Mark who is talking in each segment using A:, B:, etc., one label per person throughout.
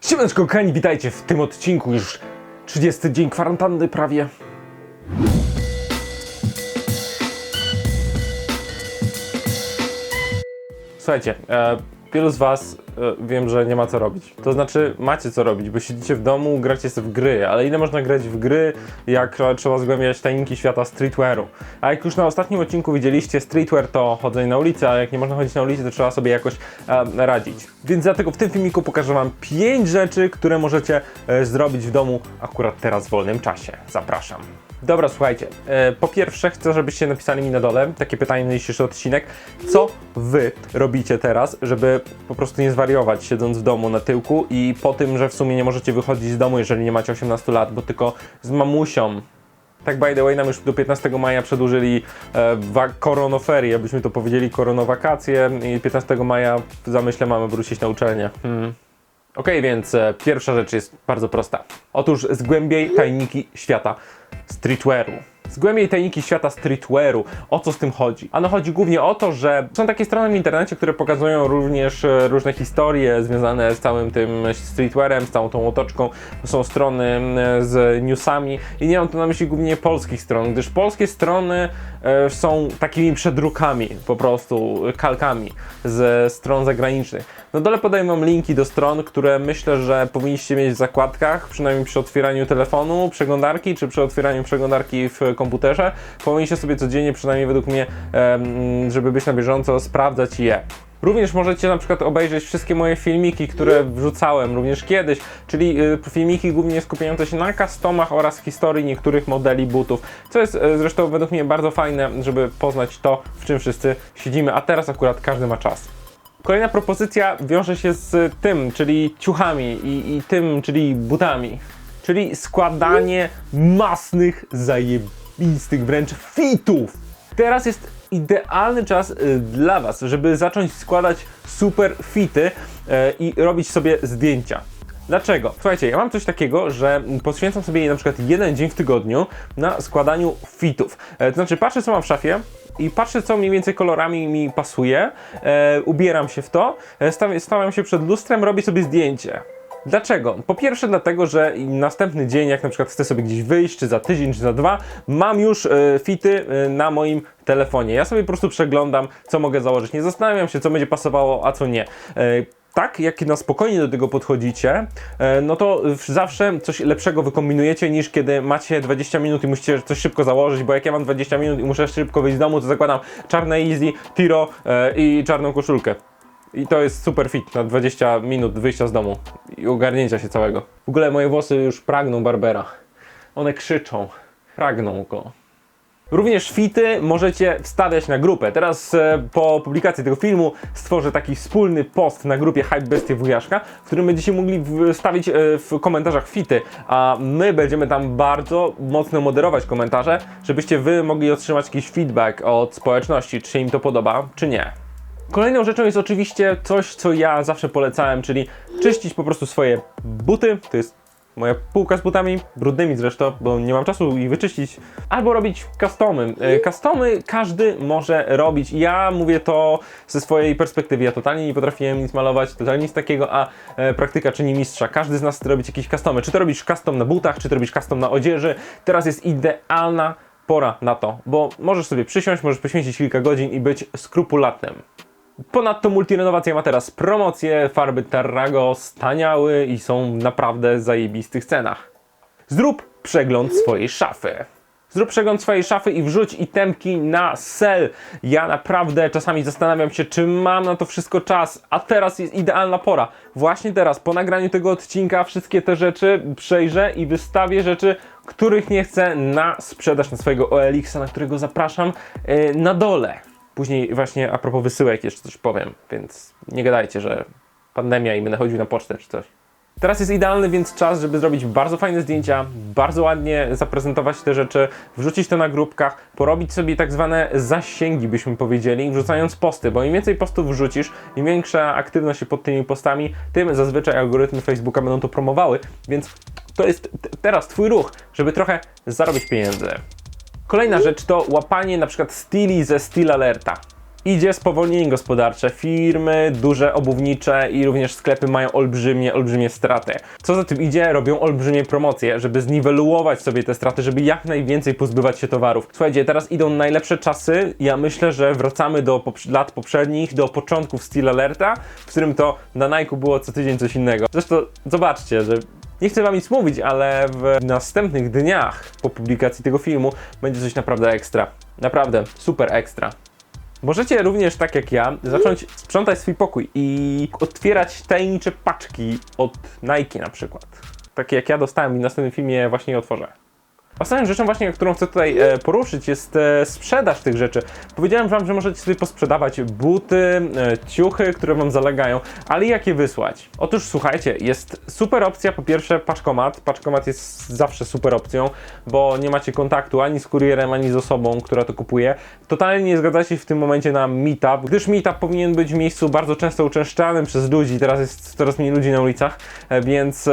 A: Siemaneczko kochani, witajcie w tym odcinku już 30 dzień kwarantanny prawie. Słuchajcie, e, wielu z was e, wiem, że nie ma co robić. To znaczy macie co robić, bo siedzicie w domu, gracie sobie w gry, ale ile można grać w gry, jak trzeba zgłębiać tajniki świata streetwearu. A jak już na ostatnim odcinku widzieliście, streetwear to chodzenie na ulicę, a jak nie można chodzić na ulicy, to trzeba sobie jakoś e, radzić. Więc dlatego w tym filmiku pokażę wam 5 rzeczy, które możecie e, zrobić w domu akurat teraz w wolnym czasie. Zapraszam. Dobra, słuchajcie. E, po pierwsze, chcę, żebyście napisali mi na dole takie pytanie na dzisiejszy odcinek. Co wy robicie teraz, żeby po prostu nie zwariować siedząc w domu na tyłku i po tym, że w sumie nie możecie wychodzić z domu, jeżeli nie macie 18 lat, bo tylko z mamusią. Tak by the way, nam już do 15 maja przedłużyli e, koronoferie, byśmy to powiedzieli, koronowakacje i 15 maja w zamyśle mamy wrócić na uczelnię. Hmm. Okej, więc e, pierwsza rzecz jest bardzo prosta. Otóż zgłębiej tajniki świata streetwearu. Zgłębiej tajniki świata streetwearu. O co z tym chodzi? Ano chodzi głównie o to, że są takie strony w internecie, które pokazują również e, różne historie związane z całym tym streetwearem, z całą tą otoczką. To są strony z newsami i nie mam tu na myśli głównie polskich stron, gdyż polskie strony e, są takimi przedrukami, po prostu kalkami ze stron zagranicznych. Na dole podaję wam linki do stron, które myślę, że powinniście mieć w zakładkach, przynajmniej przy otwieraniu telefonu, przeglądarki, czy przy otwieraniu przeglądarki w komputerze. Powinniście sobie codziennie, przynajmniej według mnie, żeby być na bieżąco, sprawdzać je. Również możecie na przykład obejrzeć wszystkie moje filmiki, które wrzucałem również kiedyś, czyli y, filmiki głównie skupiające się na customach oraz historii niektórych modeli butów, co jest y, zresztą według mnie bardzo fajne, żeby poznać to, w czym wszyscy siedzimy, a teraz akurat każdy ma czas. Kolejna propozycja wiąże się z tym, czyli ciuchami i, i tym, czyli butami. Czyli składanie masnych, zajebistych wręcz fitów. Teraz jest idealny czas y, dla Was, żeby zacząć składać super fity y, i robić sobie zdjęcia. Dlaczego? Słuchajcie, ja mam coś takiego, że poświęcam sobie na przykład jeden dzień w tygodniu na składaniu fitów. E, to znaczy patrzę co mam w szafie i patrzę co mniej więcej kolorami mi pasuje, e, ubieram się w to, e, stawiam się przed lustrem, robię sobie zdjęcie. Dlaczego? Po pierwsze dlatego, że następny dzień, jak na przykład chcę sobie gdzieś wyjść, czy za tydzień, czy za dwa, mam już e, fity e, na moim telefonie. Ja sobie po prostu przeglądam, co mogę założyć. Nie zastanawiam się, co będzie pasowało, a co nie. E, tak, jak na spokojnie do tego podchodzicie, no to zawsze coś lepszego wykombinujecie niż kiedy macie 20 minut i musicie coś szybko założyć, bo jak ja mam 20 minut i muszę szybko wyjść z domu, to zakładam czarne easy, tiro i czarną koszulkę. I to jest super fit na 20 minut wyjścia z domu i ogarnięcia się całego. W ogóle moje włosy już pragną Barbera. One krzyczą, pragną go. Również fity możecie wstawiać na grupę. Teraz e, po publikacji tego filmu stworzę taki wspólny post na grupie Hype Bestie Wujaszka, w którym będziecie mogli wstawić e, w komentarzach fity, a my będziemy tam bardzo mocno moderować komentarze, żebyście wy mogli otrzymać jakiś feedback od społeczności, czy im to podoba, czy nie. Kolejną rzeczą jest oczywiście coś, co ja zawsze polecałem, czyli czyścić po prostu swoje buty. To jest moja półka z butami, brudnymi zresztą, bo nie mam czasu ich wyczyścić. Albo robić customy. E, Customy każdy może robić. Ja mówię to ze swojej perspektywy. Ja totalnie nie potrafiłem nic malować, totalnie nic takiego, a e, praktyka czyni mistrza. Każdy z nas chce robić jakieś customy. Czy to robisz custom na butach, czy to robisz custom na odzieży. Teraz jest idealna pora na to, bo możesz sobie przysiąść, możesz poświęcić kilka godzin i być skrupulatnym. Ponadto Multirenowacja ma teraz promocje, farby Terrago staniały i są naprawdę zajebistych cenach. Zrób przegląd swojej szafy. Zrób przegląd swojej szafy i wrzuć itemki na sell. Ja naprawdę czasami zastanawiam się, czy mam na to wszystko czas, a teraz jest idealna pora. Właśnie teraz, po nagraniu tego odcinka, wszystkie te rzeczy przejrzę i wystawię rzeczy, których nie chcę na sprzedaż na swojego OLX, na którego zapraszam yy, na dole. Później właśnie a propos wysyłek jeszcze coś powiem, więc nie gadajcie, że pandemia i będę chodził na pocztę czy coś. Teraz jest idealny więc czas, żeby zrobić bardzo fajne zdjęcia, bardzo ładnie zaprezentować te rzeczy, wrzucić to na grupkach, porobić sobie tak zwane zasięgi, byśmy powiedzieli, wrzucając posty, bo im więcej postów wrzucisz, im większa aktywność pod tymi postami, tym zazwyczaj algorytmy Facebooka będą to promowały, więc to jest teraz Twój ruch, żeby trochę zarobić pieniędzy. Kolejna rzecz to łapanie na przykład styli ze Steel Alerta. Idzie spowolnienie gospodarcze, firmy duże, obuwnicze i również sklepy mają olbrzymie, olbrzymie straty. Co za tym idzie, robią olbrzymie promocje, żeby zniwelować sobie te straty, żeby jak najwięcej pozbywać się towarów. Słuchajcie, teraz idą najlepsze czasy, ja myślę, że wracamy do lat poprzednich, do początków Steel Alerta, w którym to na Nike było co tydzień coś innego. Zresztą zobaczcie, że nie chcę wam nic mówić, ale w następnych dniach po publikacji tego filmu będzie coś naprawdę ekstra. Naprawdę, super ekstra. Możecie również, tak jak ja, zacząć sprzątać swój pokój i otwierać tajemnicze paczki od Nike na przykład. Takie jak ja dostałem i w następnym filmie właśnie je otworzę. Ostatnią rzeczą właśnie, którą chcę tutaj e, poruszyć jest e, sprzedaż tych rzeczy. Powiedziałem wam, że możecie sobie posprzedawać buty, e, ciuchy, które wam zalegają, ale jak je wysłać? Otóż słuchajcie, jest super opcja, po pierwsze paczkomat. Paczkomat jest zawsze super opcją, bo nie macie kontaktu ani z kurierem, ani z osobą, która to kupuje. Totalnie nie zgadzacie się w tym momencie na meetup, gdyż meetup powinien być w miejscu bardzo często uczęszczanym przez ludzi, teraz jest coraz mniej ludzi na ulicach, więc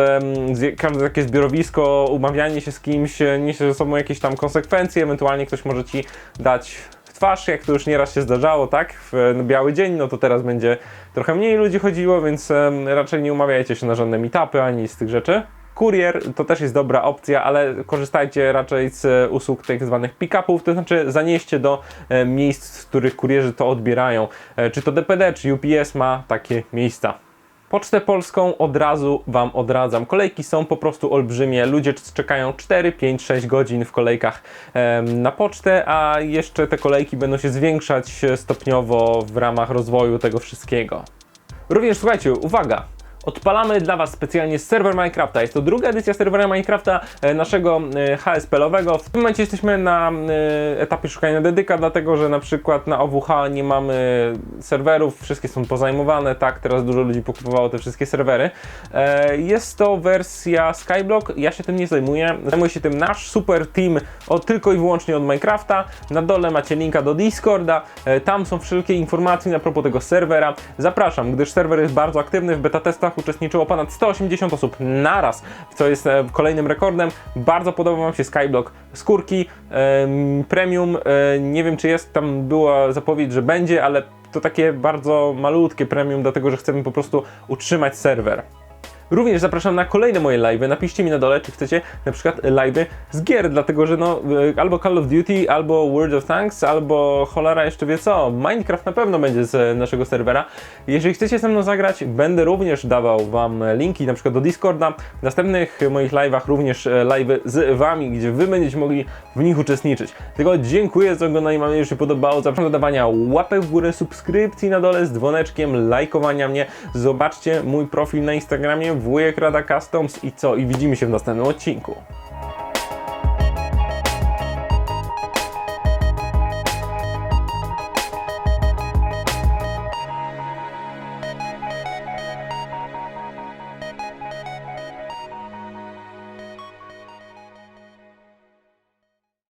A: każde takie zbiorowisko, umawianie się z kimś e, niesie ze sobą jakieś tam konsekwencje, ewentualnie ktoś może ci dać w twarz, jak to już nieraz się zdarzało, tak? W e, biały dzień, no to teraz będzie trochę mniej ludzi chodziło, więc raczej nie umawiajcie się na żadne meetupy ani z tych rzeczy. Kurier to też jest dobra opcja, ale korzystajcie raczej z e, usług tak zwanych pick-upów, to znaczy zanieście do e, miejsc, w których kurierzy to odbierają. Czy to DPD, czy UPS ma takie miejsca. Pocztę Polską od razu Wam odradzam. Kolejki są po prostu olbrzymie. Ludzie czekają 4, 5, 6 godzin w kolejkach na pocztę, a jeszcze te kolejki będą się zwiększać e, stopniowo w ramach rozwoju tego wszystkiego. Również słuchajcie, uwaga! Odpalamy dla Was specjalnie serwer Minecrafta. Jest to druga edycja serwera Minecrafta e, naszego e, HSP-owego. W tym momencie jesteśmy na e, etapie szukania dedyka, dlatego że na przykład na OWH nie mamy serwerów, wszystkie są pozajmowane, tak, teraz dużo ludzi pokupowało te wszystkie serwery. Jest to wersja Skyblock, ja się tym nie zajmuję, zajmuje się tym nasz super team od, tylko i wyłącznie od Minecrafta. Na dole macie linka do Discorda, tam są wszelkie informacje na propos tego serwera. Zapraszam, gdyż serwer jest bardzo aktywny, w beta testach uczestniczyło ponad 180 osób naraz, co jest e, kolejnym rekordem. Bardzo podoba Wam się Skyblock. Skórki, em, premium, e, nie wiem czy jest, tam była zapowiedź, że będzie, ale to takie bardzo malutkie premium, dlatego że chcemy po prostu utrzymać serwer. Również zapraszam na kolejne moje live'y. Napiszcie mi na dole, czy chcecie na przykład live'y z gier, dlatego że no e, albo Call of Duty, albo World of Tanks, albo cholera jeszcze wie co. Minecraft na pewno będzie z naszego serwera. Jeżeli chcecie ze mną zagrać, będę również dawał wam linki na przykład do Discorda. W następnych moich live'ach również e, live'y z wami, gdzie wy będziecie mogli w nich uczestniczyć. Tylko dziękuję za oglądanie, mam nadzieję, że się podobało. Zapraszam do dawania łapek w górę, subskrypcji na dole z dzwoneczkiem, lajkowania mnie. Zobaczcie mój profil na Instagramie wujek Rada Customs i co? I widzimy się w następnym odcinku.